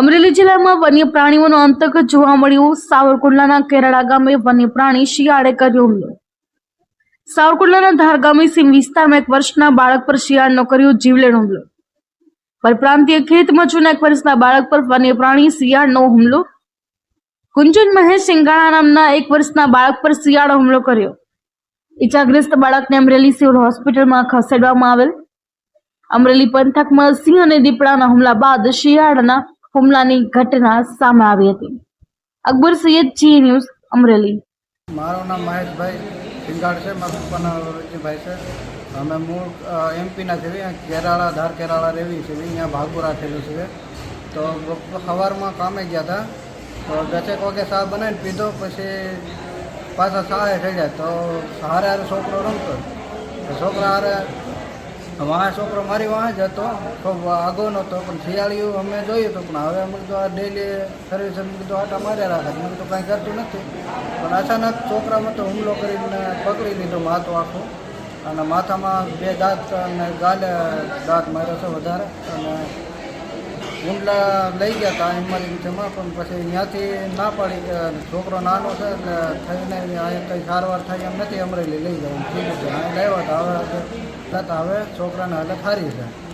અમરેલી જિલ્લામાં વન્ય પ્રાણીઓનો આતંક જોવા મળ્યો. સાવરકુંડલાના કેરાળા ગામે વન્ય પ્રાણી શિયાળે કર્યો હુમલો. સાવરકુંડલાના ધાર ગામે વિસ્તારમાં એક વર્ષના બાળક પર શિયાળનો કર્યો જીવલેણ હુમલો. પરપ્રાંતીય ખેત મજૂરના એક વર્ષના બાળક પર વન્ય પ્રાણી શિયાળનો હુમલો. કુંજન મહેશ સિંગાણા નામના એક વર્ષના બાળક પર શિયાળો હુમલો કર્યો. ઈજાગ્રસ્ત બાળકને અમરેલી સિવિલ હોસ્પિટલમાં ખસેડવામાં આવેલ. અમરેલી પંથકમાં સિંહ અને દીપડાના હુમલા બાદ શિયાળના હુમલાની ઘટના સામે આવી હતી. Akbar Sayed Zee News Amreli. મારું નામ મહેશભાઈ સિંગાડ છે. મારા પપ્પાના છે. અમે મૂળ એમપીના છે કેરાળા, ધાર કેરાળા રેવી છે. અહીંયા ભાગુરા રાખેલું છે. તો સવારમાં કામે ગયા હતા. તો દસેક વાગે ચા બનાવીને પીધો. પછી પાછા સહાય થઈ જાય. તો સહારે હારે છોકરો રમતો. છોકરા હારે વાહ છોકરો મારી વાહ જ હતો ખૂબ આગો નહોતો, પણ શિયાળીયું અમે જોયું હતું, પણ હવે અમે કીધું આ ડેલી સર્વિસ અમે કીધું આટા માર્યા રાખે મને તો કાંઈ કરતું નથી. પણ અચાનક છોકરામાં તો હુમલો કરીને પકડી લીધો માથું આખું, અને માથામાં બે દાંત અને ગાલે દાંત માર્યો છે વધારે, અને હુમલા લઈ ગયા હતા ઇમરજન્સીમાં પણ પછી ત્યાંથી ના પાડી, કે છોકરો નાનો છે એટલે થઈને અહીંયા કંઈ સારવાર થાય એમ નથી, અમરેલી લઈ જાય ઠીક છે. અહીંયા લાવ્યા હતા, હવે છતાં હવે છોકરાને હાલત સારી છે